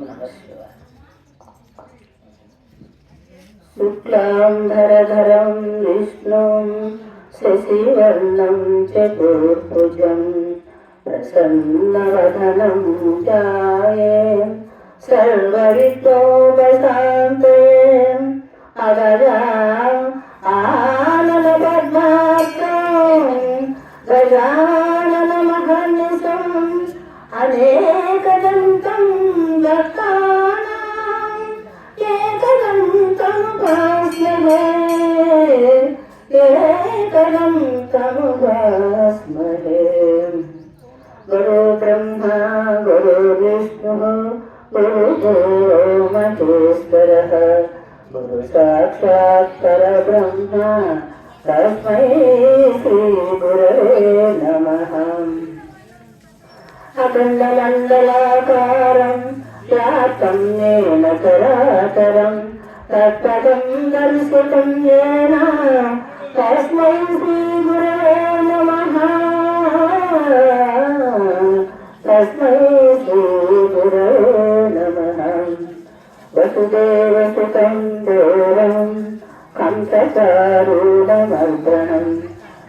नमः शिवाय शुक्लाम्भरधरं विष्णुं शशिवर्णं चतुर्भुजं प्रसन्नवदनं जाये सर्ववितोपशान्तये अगजाम् आनलपद्मात्रं गजाननमघनिशम् अनेकदन्तम् एकदन्तमुपास्महे एकदन्तमुपास्महे गुरु ब्रह्मा, गुरु विष्णुः गुरुदेवो महेश्वरः गुरु साक्षात् परब्रह्मा, तस्मै श्रीगुरवे नमः। अखण्डमण्डलाकारं व्याप्तं येन चराचरं तत्पदं दर्शितं येन तस्मै श्रीगुरवे नमः तस्मै श्रीगुरवे नमः वसुदेवसुतं देवं कंसचारूढमर्दनं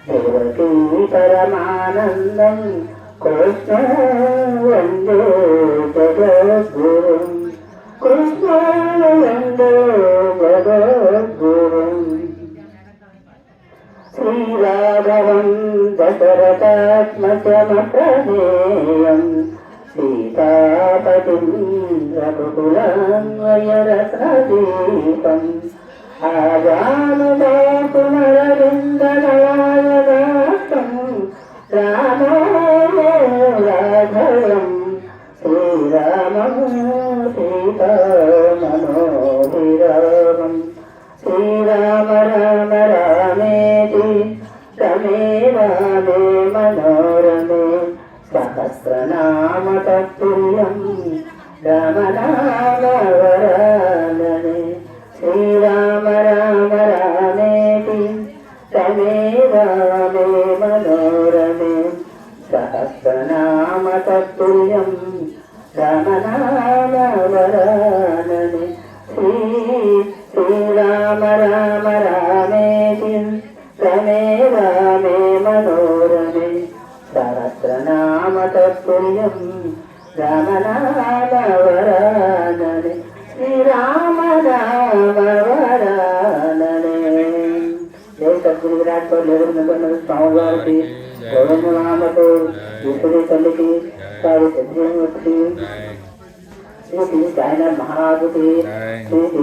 देवकी परमानन्दम् కృష్ణ వందే జగద్గురం కృష్ణ వందే జగద్గురం శ్రీరాఘవం దశరథాత్మచమ ప్రమేయం సీతాపతిం రఘుకులాన్వయరథదీపం ఆజానుదా పునర సీతా మనోహిరామం శ్రీరామ రామ రామేతి రమే రామే మనోరమే సహస్రనామ తత్తుల్యం రామనామ వరాననే శ్రీరామ రామ రామేతి రమే రామే మనోరమే సహస్రనామ తత్తుల్యం రామనామ రామ రామ రామేతి రమే రామే మనోరమే సహస్రనామ తత్పుణ్యం రమణామవరాననే శ్రీరామ రామవరాననే జయ శ్రీ శ్రీ సాయినాథ్ మహారాజుకి